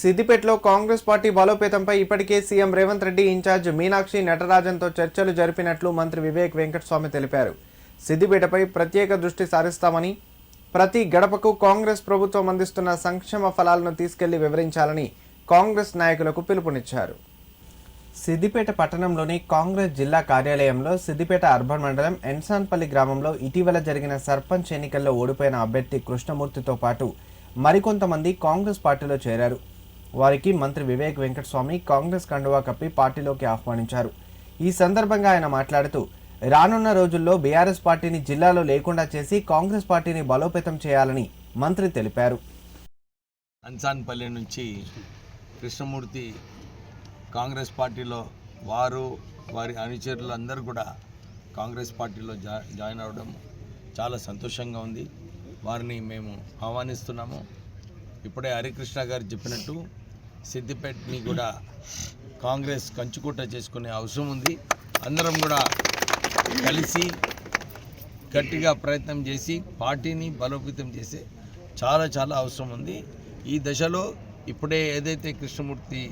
సిద్దిపేటలో కాంగ్రెస్ పార్టీ బలోపేతంపై ఇప్పటికే CM Revanth Reddy in charge Meenakshi నటరాజన్తో చర్చలు జరిపినట్లు మంత్రి వివేక్ వెంకటస్వామి తెలిపారు. సిద్దిపేటపై ప్రత్యేక దృష్టి సారిస్తామని ప్రతి గడపకు కాంగ్రెస్ ప్రభుత్వం అందిస్తున్న సంక్షేమ ఫలాలను తీసుకెళ్ళి వివరించాలని కాంగ్రెస్ నాయకులకు పిలుపునిచ్చారు. సిద్దిపేట పట్టణంలోని కాంగ్రెస్ జిల్లా కార్యాలయంలో సిద్దిపేట అర్బన్ మండలం ఎన్సాన్పల్లి గ్రామంలో ఇటీవల జరిగిన సర్పంచ్ ఎన్నికల్లో ఓడిపోయిన అభ్యర్థి కృష్ణమూర్తితో పాటు మరికొంతమంది కాంగ్రెస్ పార్టీలో చేరారు. వారికి మంత్రి వివేక్ వెంకటస్వామి కాంగ్రెస్ కండువా కప్పి పార్టీలోకి ఆహ్వానించారు. ఈ సందర్భంగా ఆయన మాట్లాడుతూ రానున్న రోజుల్లో బీఆర్ఎస్ పార్టీని జిల్లాలో లేకుండా చేసి కాంగ్రెస్ పార్టీని బలోపేతం చేయాలని మంత్రి తెలిపారు. అన్సాన్పల్లి నుంచి కృష్ణమూర్తి కాంగ్రెస్ పార్టీలో వారు వారి అనుచరులు అందరూ కూడా కాంగ్రెస్ పార్టీలో జా జాయిన్ అవ్వడం చాలా సంతోషంగా ఉంది. వారిని మేము ఆహ్వానిస్తున్నాము. ఇప్పుడే హరికృష్ణ గారు చెప్పినట్టు సిద్దిపేటని కూడా కాంగ్రెస్ కంచుకూట చేసుకునే అవసరం ఉంది. అందరం కూడా కలిసి గట్టిగా ప్రయత్నం చేసి పార్టీని బలోపేతం చేసే చాలా చాలా అవసరం ఉంది. ఈ దశలో ఇప్పుడే ఏదైతే కృష్ణమూర్తి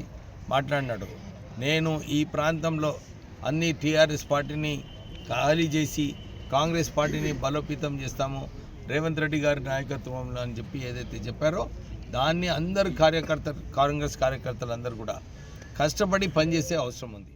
మాట్లాడినాడో నేను ఈ ప్రాంతంలో అన్ని టీఆర్ఎస్ పార్టీని ఖాళీ చేసి కాంగ్రెస్ పార్టీని బలోపేతం చేస్తాము. రేవంత్ రెడ్డి గారి నాయకత్వంలో అని చెప్పి ఏదైతే చెప్పారో దాన్ని అందరు కార్యకర్త కాంగ్రెస్ కార్యకర్తలు అందరూ కూడా కష్టపడి పనిచేసే అవసరం ఉంది.